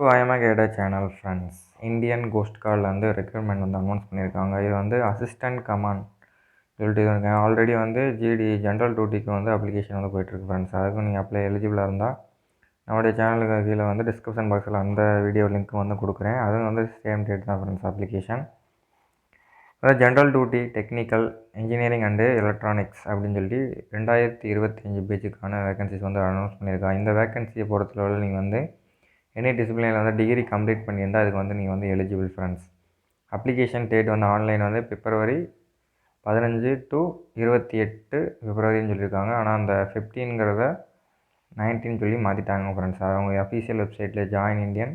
So IMA கேட channel friends Indian coast கார்டில் வந்து ரெக்ரூட்மெண்ட் வந்து அனௌன்ஸ் பண்ணியிருக்காங்க. இது வந்து அசிஸ்டன்ட் கமாண்ட் சொல்லிட்டு இது இருக்கேன். ஆல்ரெடி வந்து ஜிடி ஜென்ரல் டியூட்டிக்கு வந்து அப்ளிகேஷன் வந்து போயிட்டுருக்கு ஃப்ரெண்ட்ஸ் அதுக்கும் நீங்கள் அப்ளை எலிஜிபிளாக இருந்தால் நம்மளுடைய சேனலுக்கு கீழே வந்து டிஸ்கிரிப்ஷன் பாக்ஸில் அந்த வீடியோ லிங்க் வந்து கொடுக்குறேன். அதுவும் வந்து சேம் டேட் தான் ஃப்ரெண்ட்ஸ் அப்ளிகேஷன் அதாவது general duty technical engineering and electronics அப்படின்னு சொல்லி ரெண்டாயிரத்தி இருபத்தஞ்சி பேஜுக்கான வேகன்சிஸ் வந்து அனௌன்ஸ் பண்ணியிருக்காங்க. இந்த வேகன்சியை பொறுத்தளவில் நீங்கள் வந்து எனி டிசிப்ளினில் வந்து டிகிரி கம்ப்ளீட் பண்ணியிருந்தால் அதுக்கு வந்து நீங்கள் வந்து எலிஜிபிள் ஃப்ரெண்ட்ஸ் அப்ளிகேஷன் டேட் வந்து ஆன்லைன் வந்து பிப்ரவரி பதினஞ்சு டு இருபத்தி எட்டு பிப்ரவரின்னு சொல்லியிருக்காங்க. ஆனால் அந்த ஃபிஃப்டீன்கிறத நைன்டீன் சொல்லி மாற்றிட்டாங்க ஃப்ரெண்ட்ஸ் அவங்க அஃபீஷியல் வெப்சைட்டில் join Indian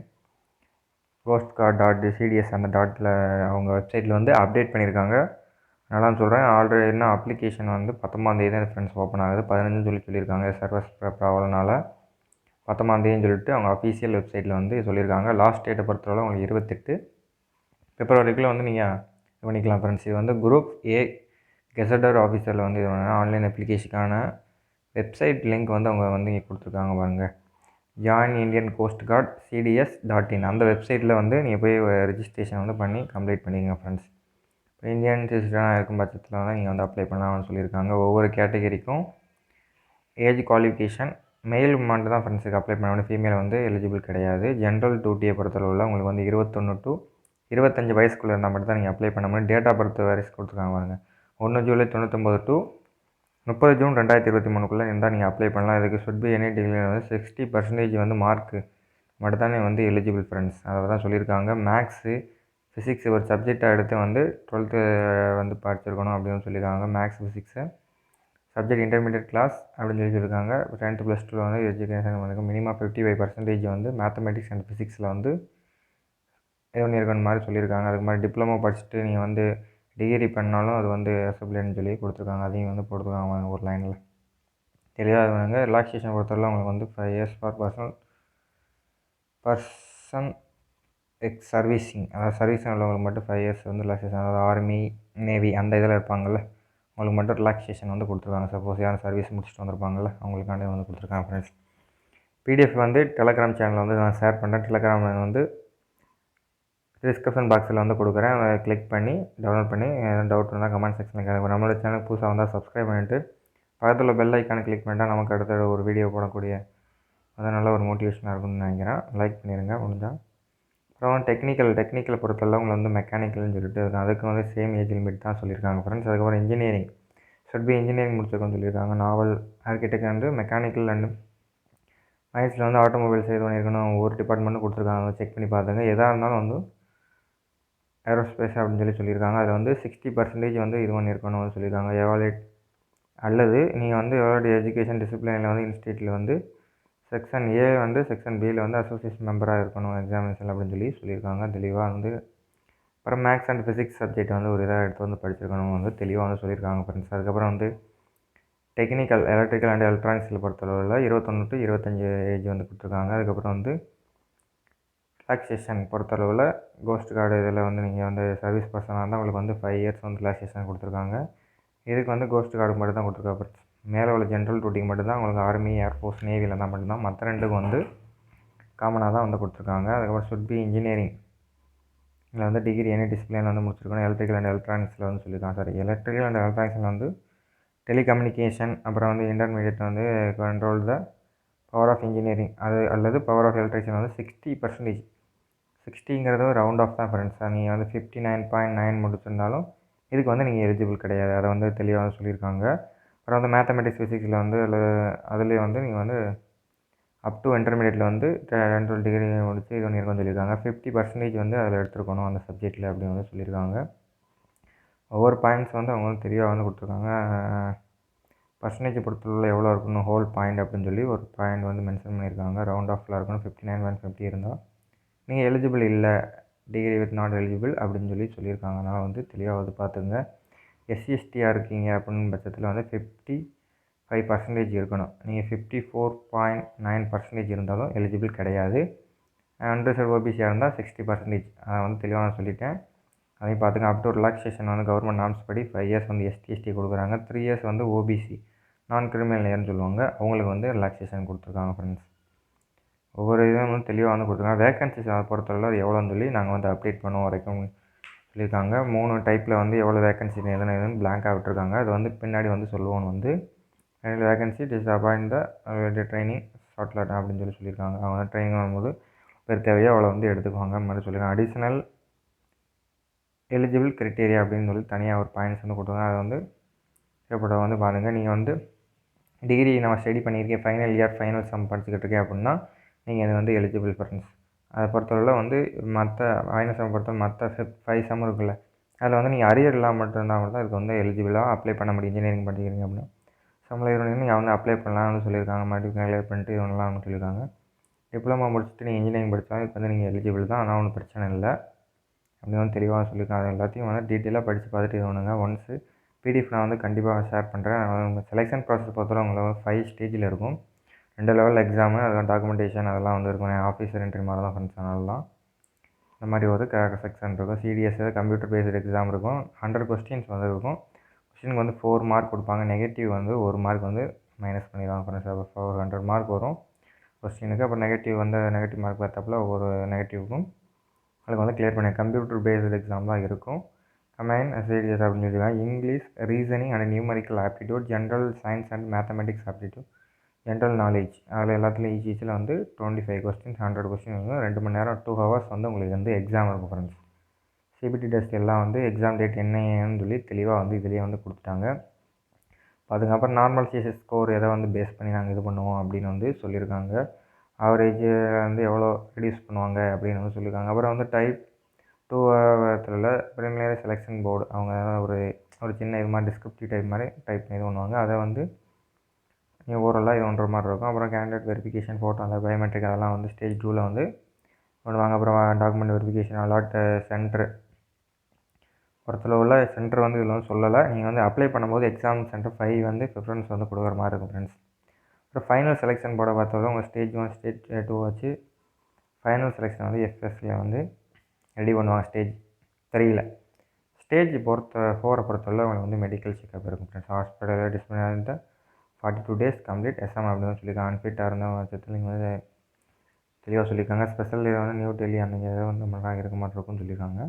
coast guard dot CDS அந்த டாட்டில் அவங்க வெப்சைட்டில் வந்து அப்டேட் பண்ணியிருக்காங்க. அதனால் சொல்கிறேன் ஆல்ரெடி என்ன அப்ளிகேஷன் வந்து பத்தொம்பதாந்தேதி தான் ஃப்ரெண்ட்ஸ் ஓப்பன் ஆகுது. பதினஞ்சுன்னு சொல்லி சொல்லியிருக்காங்க. சர்வஸ் ப்ராப்ளம்னால பத்தொம்பதாந்தேதின்னு சொல்லிட்டு அவங்க அஃபீஷியல் வெப்சைட்டில் வந்து சொல்லியிருக்காங்க. லாஸ்ட் டேட்டை பொறுத்தவரை உங்களுக்கு இருபத்தெட்டு. பிப்ரவரிக்குள்ளே வந்து நீங்கள் இது பண்ணிக்கலாம் ஃப்ரெண்ட்ஸ் இது வந்து குரூப் ஏ கெசடர் ஆஃபீஸரில் வந்து இது ஆன்லைன் அப்ளிகேஷனுக்கான வெப்சைட் லிங்க் வந்து அவங்க வந்து இங்கே கொடுத்துருக்காங்க பாருங்கள் join Indian coast guard CDS dot in அந்த வெப்சைட்டில் வந்து நீங்கள் போய் ரிஜிஸ்ட்ரேஷன் வந்து பண்ணி கம்ப்ளீட் பண்ணிக்கங்க ஃப்ரெண்ட்ஸ் இப்போ இந்தியன் சிட்டிசனாக இருக்கும் பட்சத்தில் வந்து நீங்கள் வந்து அப்ளை பண்ணலாம்னு சொல்லியிருக்காங்க. ஒவ்வொரு கேட்டகரிக்கும் ஏஜ் குவாலிஃபிகேஷன் மெயில் மட்டும் தான் ஃப்ரெண்ட்ஸுக்கு அப்ளை பண்ணணும் ஃபீமேல் வந்து எலிஜிபிள் கிடையாது. ஜென்ரல் டியூட்டியை பொறுத்தளவில் உங்களுக்கு வந்து இருபத்தொன்று டு இருபத்தஞ்சி வயசுக்குள்ளே இருந்தால் மட்டும் தான் நீங்கள் அப்ளை பண்ண முடியும். டேட் ஆஃப் பர்த் வரைஸ் கொடுத்துருக்காங்க பாருங்க. ஒன்று ஜூலை தொண்ணூற்றொம்பது டு முப்பது ஜூன் ரெண்டாயிரத்தி இருபத்தி மூணுக்குள்ளே இருந்தால் நீங்கள் அப்ளை பண்ணலாம். இதுக்கு சுட் பி எனி டிகிரி வந்து சிக்ஸ்டி பர்சன்டேஜ் வந்து மார்க்கு மட்டும் தானே வந்து எலிஜிபிள் ஃப்ரெண்ட்ஸ் அதை தான் சொல்லியிருக்காங்க. மேக்ஸு ஃபிசிக்ஸ் ஒரு சப்ஜெக்டாக எடுத்து வந்து டுவெல்த்து வந்து படிச்சிருக்கணும் அப்படின்னு சொல்லியிருக்காங்க. மேக்ஸ் ஃபிசிக்ஸை சப்ஜெக்ட் இன்டர்மீடியட் கிளாஸ் அப்படின்னு சொல்லி சொல்லியிருக்காங்க டென்த்து ப்ளஸ் டூவில் வந்து எஜுகேஷன் வந்து மினிமம் ஃபிஃப்டி ஃபைவ் பர்சன்டேஜ் வந்து மேத்தமெட்டிக்ஸ் அண்ட் ஃபிசிக்ஸில் வந்து இது பண்ணியிருக்கணும் மாதிரி சொல்லியிருக்காங்க. அதுக்கு மாதிரி டிப்ளமோ படிச்சுட்டு நீங்கள் வந்து டிகிரி பண்ணாலும் அது வந்து அசப்ளின்னு சொல்லி கொடுத்துருக்காங்க. அதையும் வந்து போட்டுருக்காங்க ஒரு லைனில் தெளிவாக இருக்காங்க. ரிலாக்ஸேஷன் பொறுத்தவரை உங்களுக்கு வந்து five years for person person ex servicing அதாவது சர்வீஸ் உள்ளவங்களுக்கு மட்டும் ஃபைவ் இயர்ஸ் வந்து ரிலாக்ஸேஷன் அதாவது ஆர்மி நேவி அந்த இதில் இருப்பாங்கள்ல அவங்களுக்கு மட்டும் ரிலாக்ஸேஷன் வந்து கொடுத்துருக்காங்க. சப்போஸ் யாரும் சர்வீஸ் முடிச்சுட்டு வந்திருப்பாங்கள்ல அவங்களுக்காண்டி வந்து கொடுத்துருக்காங்க ஃப்ரெண்ட்ஸ் பிடிஎஃப் வந்து டெலகிராம் சேனலில் வந்து நான் ஷேர் பண்ணுறேன் டெலகிராம் வந்து டிஸ்கிரிப்ஷன் பாக்ஸில் வந்து கொடுக்குறேன். அதை கிளிக் பண்ணி டவுன்லோட் பண்ணி எதாவது டவுட் இருந்தால் கமெண்ட் செக்ஷனில் கேட்க நம்மளோட சேனல் புதுசாக வந்தால் சப்ஸ்கிரைப் பண்ணிவிட்டு பக்கத்தில் பெல் ஐக்கானை கிளிக் பண்ணிட்டால் நமக்கு அடுத்த ஒரு வீடியோ போடக்கூடிய அது நல்ல ஒரு மோட்டிவேஷனாக இருக்கும்னு நினைக்கிறேன். லைக் பண்ணிடுங்க முடிஞ்சால் அப்புறம் டெக்னிக்கல் டெக்னிக்கலை பொறுத்தளவு உங்களை வந்து மெக்கானிக்கல்னு சொல்லிட்டு அதுக்கு வந்து சேம் ஏஜ் லிமிட் தான் சொல்லியிருக்காங்க ஃப்ரெண்ட்ஸ் அதுக்கப்புறம் இன்ஜினியரிங் ஷட் பி இன்ஜினியரிங் முடிச்சிருக்கோன்னு சொல்லியிருக்காங்க. Naval architect and mechanical and மைன்ஸில் வந்து ஆட்டோமொபைல் இது பண்ணியிருக்கணும். ஒவ்வொரு டிபார்ட்மெண்ட்டும் கொடுத்துருக்காங்க. செக் பண்ணி பார்த்துங்க. எதாக இருந்தாலும் வந்து ஏரோஸ்பேஸ் அப்படின்னு சொல்லி சொல்லியிருக்காங்க. அதில் வந்து சிக்ஸ்டி பர்சன்டேஜ் வந்து இது பண்ணியிருக்கணும்னு சொல்லியிருக்காங்க. எவாலேட் அல்லது நீங்கள் வந்து எவாலேட் எஜுகேஷன் டிசிப்ளினில் வந்து இன்ஸ்டியூட்டில் வந்து செக்ஷன் ஏ வந்து செக்ஷன் பியில் வந்து அசோசியேஷன் மெம்பராக இருக்கணும் எக்ஸாமினேஷன் அப்படின்னு சொல்லி சொல்லியிருக்காங்க. தெளிவாக வந்து அப்புறம் மேக்ஸ் அண்ட் ஃபிசிக்ஸ் சப்ஜெக்ட் வந்து ஒரு இதாக எடுத்து வந்து படிச்சிருக்கணும் வந்து தெளிவாக வந்து சொல்லியிருக்காங்க ஃப்ரெண்ட்ஸ் அதுக்கப்புறம் வந்து டெக்னிக்கல் எலக்ட்ரிக்கல் அண்ட் எலக்ட்ரானிக்ஸில் பொறுத்தளவில் இருபத்தொன்று டு இருபத்தஞ்சி ஏஜ் வந்து கொடுத்துருக்காங்க. அதுக்கப்புறம் வந்து ரிலாக்ஸேஷன் பொறுத்தளவில் கோஸ்ட் கார்டு இதில் வந்து நீங்கள் வந்து சர்வீஸ் பர்சனாக இருந்தால் உங்களுக்கு வந்து ஃபைவ் இயர்ஸ் வந்து ரிலாக்ஸேஷன் கொடுத்துருக்காங்க. இதுக்கு வந்து கோஸ்ட் கார்டு மட்டும் தான் கொடுத்துருக்காங்க மேலே உள்ள ஜென்ரல் டூட்டிக்கு மட்டும்தான் உங்களுக்கு ஆர்மி ஏர்ஃபோர்ஸ் நேவியில் தான் மட்டும்தான் மற்ற ரெண்டுக்கு வந்து காமனாக தான் வந்து கொடுத்துருக்காங்க. அதுக்கப்புறம் சுட் பி இன்ஜினியரிங் இதில் வந்து டிகிரி எனி டிசிப்ளினில் வந்து முடிச்சிருக்கணும். எலக்ட்ரிக்கல் அண்ட் எலக்ட்ரானிக்ஸில் வந்து சொல்லியிருக்காங்க சாரி எலக்ட்ரிக்கல் அண்ட் எலக்ட்ரானிக்ஸில் வந்து டெலிகம்யூனிகேஷன் அப்புறம் வந்து இன்டர்மீடியட் வந்து control the power of engineering அது அல்லது பவர் ஆஃப் எலக்ட்ரிஷன் வந்து சிக்ஸ்டி பர்சன்டேஜ் சிக்ஸ்டிங்கிறது ரவுண்ட் ஆஃப் தான் ஃப்ரெண்ட்ஸ் நீங்கள் வந்து ஃபிஃப்டி நைன் பாயிண்ட் நைன் முடிச்சிருந்தாலும் இதுக்கு வந்து நீங்கள் எலிஜிபிள் கிடையாது. அதை வந்து தெளிவாக சொல்லியிருக்காங்க. அப்புறம் வந்து மேத்தமெட்டிக்ஸ் ஃபிசிக்ஸில் வந்து அதுலேயே வந்து நீங்கள் வந்து அப் டு இன்டர்மீடியட்டில் வந்து ரெண்டு டிகிரி முடிச்சு இது பண்ணியிருக்கோம்னு சொல்லியிருக்காங்க. ஃபிஃப்டி பர்சன்டேஜ் வந்து அதில் எடுத்துருக்கணும் அந்த சப்ஜெக்ட்டில் அப்படின்னு வந்து சொல்லியிருக்காங்க. ஒவ்வொரு பாயிண்ட்ஸ் வந்து அவங்க வந்து தெளிவாக வந்து கொடுத்துருக்காங்க. பர்சன்டேஜ் பொறுத்தவரை எவ்வளோ இருக்கணும் ஹோல் பாயிண்ட் அப்படின்னு சொல்லி ஒரு பாயிண்ட் வந்து மென்ஷன் பண்ணியிருக்காங்க. ரவுண்ட் ஆஃபில் இருக்கணும். ஃபிஃப்டி நைன் ஒன் ஃபிஃப்டி இருந்தால் நீங்கள் எலிஜிபிள் இல்லை டிகிரி வித் நாட் எலிஜிபிள் அப்படின்னு சொல்லி சொல்லியிருக்காங்க. அதனால் வந்து தெளிவாக வந்து பார்த்துங்க எஸ்சிஎஸ்டியாக இருக்கீங்க அப்படின்னு பட்சத்தில் வந்து ஃபிஃப்டி ஃபைவ் பர்சன்டேஜ் இருக்கணும் நீங்கள் fifty four point nine percentage இருந்தாலும் எலிஜிபிள் கிடையாது அன்ரிசர்வ் ஓபிசியாக இருந்தால் சிக்ஸ்டி பர்சன்டேஜ் அதை வந்து தெளிவாக நான் சொல்லிட்டேன். அதையும் பார்த்துங்க அப் டு ரிலாக்ஸேஷன் வந்து கவர்மெண்ட் நார்ம்ஸ் படி ஃபைவ் இயர்ஸ் வந்து எஸ்டி எஸ்டி கொடுக்குறாங்க. த்ரீ இயர்ஸ் வந்து ஓபிசி நான் கிரிமினல் லேயர்னு சொல்லுவாங்க. அவங்களுக்கு வந்து ரிலாக்ஸேஷன் கொடுத்துருக்காங்க ஃப்ரெண்ட்ஸ் ஒவ்வொரு இதுவும் வந்து தெளிவாக வந்து கொடுத்துருக்காங்க. வேகன்சிஸ் பொறுத்தளவு எவ்வளோன்னு சொல்லி நாங்கள் வந்து அப்டேட் பண்ணுவோம் வரைக்கும். சொல்லியிருக்காங்க. மூணு டைப்பில் வந்து எவ்வளோ வேகன்சி எதுன்னு எதுன்னு பிளாங்காக விட்டுருக்காங்க. அது வந்து பின்னாடி வந்து சொல்லுவோன்னு வந்து. Vacancy this appoint the training shortlist அப்படின்னு சொல்லி சொல்லியிருக்காங்க. அவங்க வந்து ட்ரைனிங் வரும்போது பேர் தேவையோ அவ்வளோ வந்து எடுத்துக்குவாங்க மாதிரி சொல்லியிருக்காங்க. அடிஷ்னல் எலிஜிபிள் கிரிட்டேரியா அப்படின்னு சொல்லி தனியாக ஒரு பாயிண்ட்ஸ் வந்து கொடுத்துருக்காங்க. அதை வந்து தேவைப்பட வந்து பாருங்கள் நீங்கள் வந்து டிகிரி நம்ம ஸ்டடி பண்ணியிருக்கேன் ஃபைனல் இயர் ஃபைனல் சம் படிச்சுக்கிட்டு இருக்கேன் அப்படின்னா நீங்கள் இது வந்து எலிஜிபிள் ஃப்ரெண்ட்ஸ் அதை பொறுத்தளவில் வந்து மற்ற ஆயின சம் பொறுத்த மற்ற ஃபைவ் செம் இருக்குல்ல அதில் வந்து நீங்கள் அரியர் இல்லாமல் மட்டும் இருந்தால் மட்டும் தான் இதுக்கு வந்து எலிஜிபிளாக அப்ளை பண்ண முடியும் இன்ஜினியரிங் படிக்கிறீங்க அப்படின்னா. சம்பளம் இருந்தீங்க நீங்கள் வந்து அப்ளை பண்ணலாம்னு சொல்லியிருக்காங்க மறுபடியும் கிளியர் பண்ணிட்டு இவங்களாம் சொல்லியிருக்காங்க. டிப்ளமா முடிச்சுட்டு நீங்கள் இன்ஜினியரிங் படித்தாலும் இதுக்கு வந்து நீங்கள் எலிஜிபிள் தான் ஆனால் ஒன்றும் பிரச்சனை இல்லை. அப்படின்னு வந்து தெளிவாக சொல்லியிருக்காங்க. அது எல்லாத்தையும் வந்து டீட்டெயிலாக படித்து பார்த்துட்டு இது ஒன்ஸு பிடிஎஃப் நான் வந்து கண்டிப்பாக ஷேர் பண்ணுறேன் உங்கள் செலெக்ஷன் ப்ராசஸ் பொறுத்தவரை உங்களை ஃபைவ் ஸ்டேஜில் இருக்கும். ரெண்டு லெவல் எக்ஸாமு அதெல்லாம் டாக்குமெண்டேஷன் அதெல்லாம் வந்து இருக்கும். ஆஃபீஸர் என்ட்ரி மாதிரி தான் ஃப்ரெண்ட்ஸ் இந்த மாதிரி ஒரு செக்ஷன் இருக்கும். சிடிஎஸ் கம்ப்யூட்டர் பேஸ்டு எக்ஸாம் இருக்கும். ஹண்ட்ரட் கொஸ்டின்ஸ் வந்து இருக்கும். கொஸ்டினுக்கு வந்து ஃபோர் மார்க் கொடுப்பாங்க. நெகட்டிவ் வந்து ஒரு மார்க் வந்து மைனஸ் பண்ணிடுவாங்க ஃப்ரெண்ட்ஸ் அப்போ ஃபோர் ஹண்ட்ரட் மார்க் வரும். கொஸ்டினுக்கு அப்புறம் நெகட்டிவ் வந்து நெகட்டிவ் மார்க் பார்த்தாப்புல ஒவ்வொரு நெகட்டிவ்க்கும் அதுக்கு வந்து கிளியர் பண்ணி கம்ப்யூட்டர் பேஸ்டு எக்ஸாம் தான் இருக்கும். கமைன் சிடிஎஸ் அப்படின்னு சொல்லியிருக்காங்க English reasoning and numerical aptitude general science and mathematics aptitude general knowledge அதில் எல்லாத்துலேயும் ஈச் ஈச்சில் வந்து twenty five questions hundred question வந்து ரெண்டு மணி நேரம் டூ ஹவர்ஸ் வந்து உங்களுக்கு வந்து எக்ஸாம் இருக்கும் ஃப்ரெண்ட்ஸ் சிபிடி டெஸ்ட் எல்லாம் வந்து எக்ஸாம் டேட் என்னன்னு சொல்லி தெளிவாக வந்து இதுலேயே வந்து கொடுத்துட்டாங்க. அதுக்கப்புறம் நார்மல் சிஎஸ்எஸ் ஸ்கோர் எதை வந்து பேஸ் பண்ணி நாங்கள் இது பண்ணுவோம் அப்படின்னு வந்து சொல்லியிருக்காங்க. ஆவரேஜ் வந்து எவ்வளோ ரெடியூஸ் பண்ணுவாங்க அப்படின்னு வந்து சொல்லியிருக்காங்க. அப்புறம் வந்து டைப் டூ இடத்துல ப்ரிலிமினரி செலெக்ஷன் போர்டு அவங்க ஒரு ஒரு சின்ன இது மாதிரி டிஸ்கிரிப்டிவ் டைப் மாதிரி டைப் இது பண்ணுவாங்க. அதை வந்து நீங்கள் ஊரெல்லாம் இது ஒன்ற மாதிரி இருக்கும். அப்புறம் கேண்டிடேட் வெரிஃபிகேஷன் ஃபோட்டோ அந்த பயோமெட்ரிக் அதெல்லாம் வந்து ஸ்டேஜ் டூவில் வந்து பண்ணுவாங்க. அப்புறம் டாக்குமெண்ட் வெரிஃபிகேஷன் அலாட் சென்டர் பொறுத்தளவு உள்ள சென்டர் வந்து இதில் வந்து சொல்லலை. நீங்கள் வந்து அப்ளை பண்ணும்போது எக்ஸாம் சென்டர் ஃபைவ் வந்து ப்ரிஃபரன்ஸ் வந்து கொடுக்குற மாதிரி இருக்கும் ஃப்ரெண்ட்ஸ் அப்புறம் ஃபைனல் செலெக்ஷன் போட பார்த்தாலும் உங்கள் ஸ்டேஜ் ஒன் ஸ்டேஜ் டூ வச்சு ஃபைனல் செலெக்ஷன் வந்து எஃப்எஸ்சியில் வந்து ரெடி பண்ணுவாங்க ஸ்டேஜ் த்ரீயில் ஸ்டேஜ் பொறுத்த ஃபோரை பொறுத்தவரை உங்களுக்கு வந்து மெடிக்கல் செக்அப் இருக்கும் ஃப்ரெண்ட்ஸ் ஹாஸ்பிட்டலில் டிஸ்பிளே இருந்தால் forty two days complete SM அப்படின்னு சொல்லியிருக்காங்க. அன்ஃபிட்டாக இருந்த பட்சத்தில் நீங்கள் வந்து தெளிவாக சொல்லியிருக்காங்க. ஸ்பெஷல் இதை வந்து நியூ டெல்லி அந்த இதை வந்து நம்மளாக இருக்க மாட்டிருக்கும்னு சொல்லியிருக்காங்க.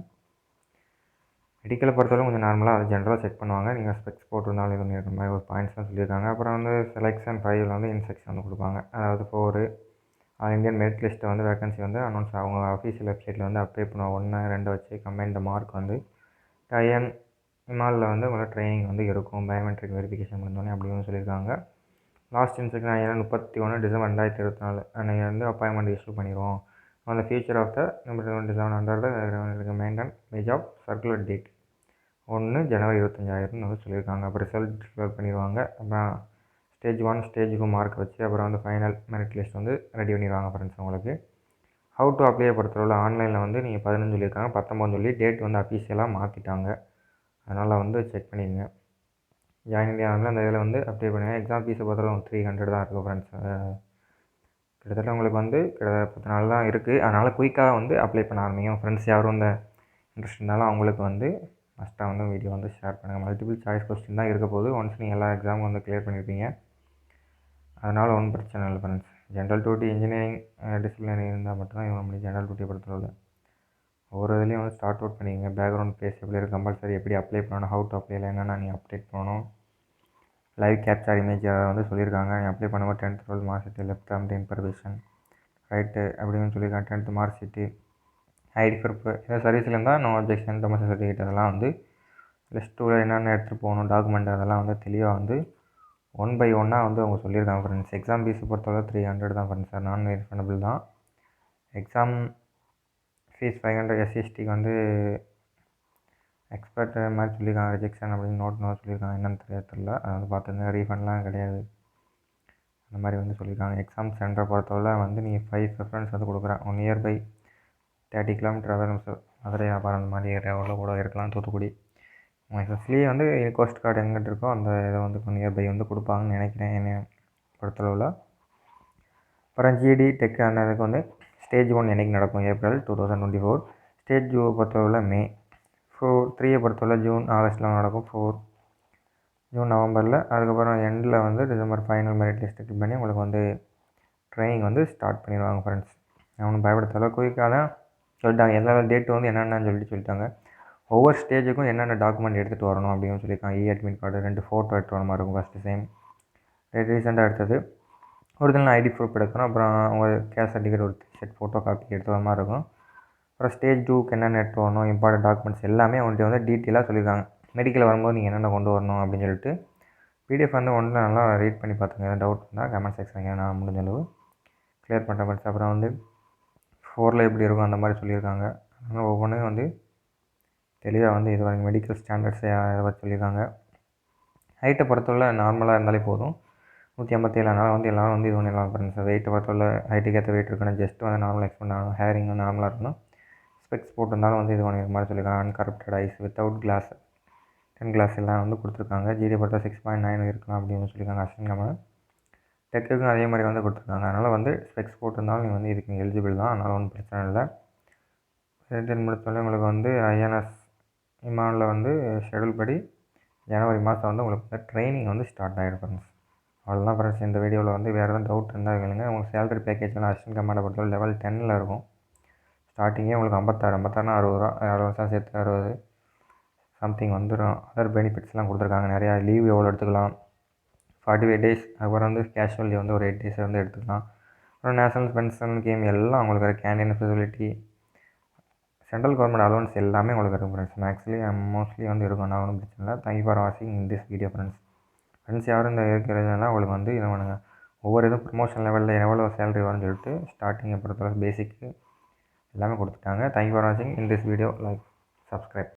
மெடிக்கலை பொறுத்தவரை கொஞ்சம் நார்மலாக அதை ஜென்ரலாக செக் பண்ணுவாங்க. நீங்கள் ஸ்பெக்ஸ் போட்டிருந்தாலும் இது பண்ணியிருக்க மாதிரி ஒரு பாயிண்ட்ஸ்லாம் சொல்லியிருக்காங்க. அப்புறம் வந்து செலெக்ஷன் ஃபைவ்ல வந்து இன்செக்ஷன் வந்து கொடுப்பாங்க. அதாவது ஃபோரு இந்தியன் மெரிட் லிஸ்ட்டை வந்து வேகன்சி வந்து அனௌன்ஸ் அவங்க ஆஃபீஷியல் வெப்சைட்டில் வந்து அப்ளை பண்ணுவாங்க. ஒன்று ரெண்டு வச்சு கம்பைன் த மார்க் வந்து. டயன் இமாலில் வந்து உங்களோட ட்ரைனிங் வந்து இருக்கும் பயோமெட்ரிக் வெரிஃபிகேஷன் முடிஞ்சோடனே அப்படின்னு சொல்லியிருக்காங்க. லாஸ்ட் இன்ஸ்ட்ரக்ஷன் ஏன்னா முப்பத்தி ஒன்று டிசம்பர் ரெண்டாயிரத்தி இருபத்தி நாலு அன்றைக்கி வந்து அப்பாயின்மெண்ட் இஷ்யூ பண்ணிடுவோம். அந்த future of the number December seven maintain maintain page of circular date ஒன்று ஜனவரி இருபத்தஞ்சாயிரம்னு வந்து சொல்லியிருக்காங்க. அப்புறம் ரிசல்ட் டிக்ளேர் பண்ணிடுவாங்க. அப்புறம் stage one stage two mark வச்சு அப்புறம் வந்து ஃபைனல் மெரிட் லிஸ்ட் வந்து ரெடி பண்ணிடுவாங்க ஃப்ரெண்ட்ஸ் உங்களுக்கு. ஹவு டு அப்ளை பொறுத்தளவில் ஆன்லைனில் வந்து நீங்கள் பதினஞ்சு சொல்லியிருக்காங்க. பத்தொம்பது சொல்லி டேட் வந்து அஃபீஷியலாக மாற்றிட்டாங்க அதனால் வந்து செக் பண்ணிடுங்க. ஜாயின் இந்தியா அந்த இதில் வந்து அப்ளை பண்ணுங்கள் எக்ஸாம் ஃபீஸை பொறுத்தவரை த்ரீ ஹண்ட்ரட் தான் இருக்கும் ஃப்ரெண்ட்ஸ் கிட்டத்தட்ட உங்களுக்கு வந்து கிட்டத்தட்ட பத்து நாள் தான் இருக்குது அதனால் குயிக்காக வந்து அப்ளை பண்ண ஆரம்பிங்க. ஃப்ரெண்ட்ஸ் யாரும் இந்த இன்ட்ரெஸ்ட் இருந்தாலும் அவங்களுக்கு வந்து ஃபஸ்ட்டாக வந்து வீடியோ வந்து ஷேர் பண்ணுங்கள் மல்டிபிள் சாய்ஸ் கொஸ்டின் தான் இருக்க போது ஒன்ஸ் நீங்கள் எல்லா எக்ஸாமும் வந்து கிளியர் பண்ணியிருப்பீங்க அதனால் ஒன்றும் பிரச்சனை இல்லை friends general duty engineering discipline இருந்தால் மட்டும்தான் இவங்க முடியும் ஜென்ரல் டூட்டியை பொறுத்தவரை ஒவ்வொரு இதுலேயும் வந்து ஸ்டார்ட் அவுட் பண்ணிக்கங்க. பேக்ரவுண்ட் பேஸ் எப்படி இருக்குது கம்பல்சரி எப்படி அப்ளை பண்ணணும் ஹவு டு அப்ளைல என்னென்ன நீ அப்டேட் பண்ணணும். லைவ் கேப்சர் இமேஜ் அதை வந்து சொல்லியிருக்காங்க நீ அப்ளை பண்ணும்போது tenth twelfth mark sheet left and information right அப்படின்னு சொல்லியிருக்காங்க tenth mark sheet ID proof ஏதாவது சர்வீஸில் இருந்தால் நோ அப்ஜெக்ஷன் டொமஸ்டிக் சர்டிஃபிகேட் அதெல்லாம் வந்து ப்ளஸ் டூவில் என்னென்ன எடுத்துகிட்டு போகணும் டாக்குமெண்ட் அதெல்லாம் வந்து தெளிவாக வந்து ஒன் பை ஒன்னாக வந்து அவங்க சொல்லியிருக்காங்க ஃப்ரெண்ட்ஸ் எக்ஸாம் ஃபீஸ் பொறுத்தவரை த்ரீ ஹண்ட்ரட் தான் ஃப்ரெண்ட்ஸ் சார் நான் ரீஃபண்டபிள் தான். எக்ஸாம் ஃபீஸ் ஃபைவ் ஹண்ட்ரட் எஸ்சிஎஸ்டிக்கு வந்து எக்ஸ்பர்ட் மாதிரி சொல்லியிருக்காங்க ரிஜெக்ஷன் அப்படின்னு நோட் நோட் சொல்லியிருக்காங்க. என்னன்னு தெரிய தெரில அது வந்து பார்த்துங்க ரீஃபண்ட்லாம் கிடையாது. அந்த மாதிரி வந்து சொல்லியிருக்காங்க. எக்ஸாம் சென்டரை பொறுத்தவரை வந்து நீங்கள் ஃபைவ் ப்ரிஃபரன்ஸ் வந்து கொடுக்குறேன் one year by thirty kilometre awareness Madurai வியாபாரம் அந்த மாதிரி ஏரியாவில் கூட இருக்கலாம் தூத்துக்குடி. எஸ்எஸ்லி வந்து கோஸ்ட் கார்டு எங்கிட்ட இருக்கோ அந்த இதை வந்து நியர் பை வந்து கொடுப்பாங்கன்னு நினைக்கிறேன் என்னை பொறுத்தளவில். அப்புறம் ஜிடி டெக் அந்த இதுக்கு வந்து ஸ்டேஜ் ஒன் என்றைக்கு நடக்கும்? April two thousand twenty four stage டூவை பொறுத்தவரை மே ஃபோர் த்ரீயை பொறுத்தவரை ஜூன் ஆகஸ்ட்டில் நடக்கும் ஃபோர் ஜூன் நவம்பரில் அதுக்கப்புறம் எண்டில் வந்து டிசம்பர் ஃபைனல் மெரிட் லிஸ்ட் பண்ணி உங்களுக்கு வந்து ட்ரைனிங் வந்து ஸ்டார்ட் பண்ணிடுவாங்க ஃப்ரெண்ட்ஸ் அவனும் பயப்படுத்தால குயிக்காக தான் சொல்லிட்டாங்க. எல்லா டேட்டு வந்து என்னென்னு சொல்லிட்டு சொல்லிட்டாங்க. ஒவ்வொரு ஸ்டேஜுக்கும் என்னென்ன டாக்குமெண்ட் எடுத்துகிட்டு வரணும் அப்படின்னு சொல்லியிருக்காங்க. இ அட்மிட் கார்டு ரெண்டு ஃபோட்டோ எடுத்துகிட்டு வர மாதிரி இருக்கும் ஃபஸ்ட்டு சேம் ரீசெண்டாக எடுத்தது. ஒரிஜினல் ஐடி ப்ரூஃப் எடுக்கணும். அப்புறம் உங்கள் கேஸ் சர்டிஃபிகேட் ஒரு செட் ஃபோட்டோ காப்பி எடுத்த மாதிரி இருக்கும். அப்புறம் ஸ்டேஜ் டூக்கு என்னென்ன எடுத்து வரணும் இம்பார்ட்டன்ட் டாக்குமெண்ட்ஸ் எல்லாமே அவன்கிட்ட வந்து டீட்டெயிலாக சொல்லியிருக்காங்க. மெடிக்கல் வரும்போது நீங்கள் என்னென்ன கொண்டு வரணும் அப்படின்னு சொல்லிட்டு பிடிஎஃப் வந்து ஒன்றில் நல்லா ரீட் பண்ணி பார்த்துங்க எதாவது டவுட் இருந்தால் கமெண்ட் செக்ஷன் நான் முடிஞ்ச அளவு க்ளியர் பண்ணுற ஃப்ரெண்ட்ஸ் அப்புறம் வந்து ஃபோரில் எப்படி இருக்கும் அந்த மாதிரி சொல்லியிருக்காங்க. அதனால் ஒவ்வொன்றும் வந்து தெளிவாக வந்து இது வரைக்கும் மெடிக்கல் ஸ்டாண்டர்ட்ஸை அதை பற்றி சொல்லியிருக்காங்க. ஹைட்டை பொறுத்தவரை நார்மலாக இருந்தாலே போதும். நூற்றி ஐம்பத்தேழு அதனால் வந்து எல்லோரும் வந்து இது பண்ணிடலாம் சார் வெயிட்டை பொறுத்தவரை ஹைட்டுக்கு ஏற்ற வெயிட் இருக்கணும். ஜஸ்ட் வந்து நார்மல் எக்ஸ்பெண்ட் ஆகணும் ஹேரிங் நார்மலாக இருக்கணும். ஸ்பெக்ஸ் போட்டிருந்தாலும் வந்து இது பண்ணிக்கிற மாதிரி சொல்லியிருக்காங்க uncorrupted eyes without glass ten glass எல்லாம் வந்து கொடுத்துருக்காங்க. ஜிடி பார்த்தா சிக்ஸ் பாயிண்ட் நைன் இருக்கலாம் அப்படின்னு சொல்லியிருக்காங்க அஸ்வின் கமல் டெக்குக்கும் அதே மாதிரி வந்து கொடுத்துருக்காங்க. அதனால் வந்து ஸ்பெக்ஸ் போட்டிருந்தாலும் நீங்கள் வந்து இதுக்கு எலிஜிபிள் தான். அதனால் ஒன்றும் பிரச்சனை இல்லை. ரிட்டன் முடித்தோடனே உங்களுக்கு வந்து ஐஎன்எஸ் விமானில் வந்து ஷெடியூல் படி ஜனவரி மாதம் வந்து உங்களுக்கு வந்து ட்ரைனிங் வந்து ஸ்டார்ட் ஆகிருக்கும் அவ்வளோதான் ஃப்ரெண்ட்ஸ் இந்த வீடியோவில் வந்து வேறு எதாவது டவுட் இருந்தால் கேளுங்க. உங்களுக்கு சேலரி பேக்கேஜ் வந்து அசிஸ்டன்ட் கமாண்டை பொறுத்தவரை லெவல் டென்னில் இருக்கும். ஸ்டார்டிங்கே உங்களுக்கு ஐம்பத்தாறு ஐம்பத்தாறுனா அறுபது ரூபா அறுபது வருஷம் சேர்த்து அறுபது. சம்திங் வந்துடும் அதர் பெனிஃபிட்ஸ்லாம் கொடுத்துருக்காங்க. நிறையா லீவ் எவ்வளோ எடுத்துக்கலாம்? ஃபார்ட்டி ஃபைவ் டேஸ் அப்புறம் வந்து கேஷுவல் லீவ் வந்து ஒரு எயிட் டேஸ் வந்து எடுத்துக்கலாம். அப்புறம் நேஷனல் பென்ஷன் கேம் எல்லாம் உங்களுக்கு canteen facility central government allowance எல்லாமே உங்களுக்கு இருக்கும் ஃப்ரெண்ட்ஸ் மேக்ஸ்லி மோஸ்ட்லி வந்து இருக்கும். நான் ஒன்றும் பிரச்சனை இல்லை. தேங்க்யூ ஃபார் வாட்சிங் in this video friends friends யாரும் இந்த இருக்கிறதுனா அவங்களுக்கு வந்து இது பண்ணுங்கள் ஒவ்வொரு இதுவும் ப்ரொமோஷன் லெவலில் எவ்வளோ சேலரி வரும்னு சொல்லிட்டு ஸ்டார்டிங்கை பொறுத்தவரை பேசிக்கு எல்லாமே கொடுத்துட்டாங்க. தேங்க்யூ ஃபார் வாட்சிங் in this video like subscribe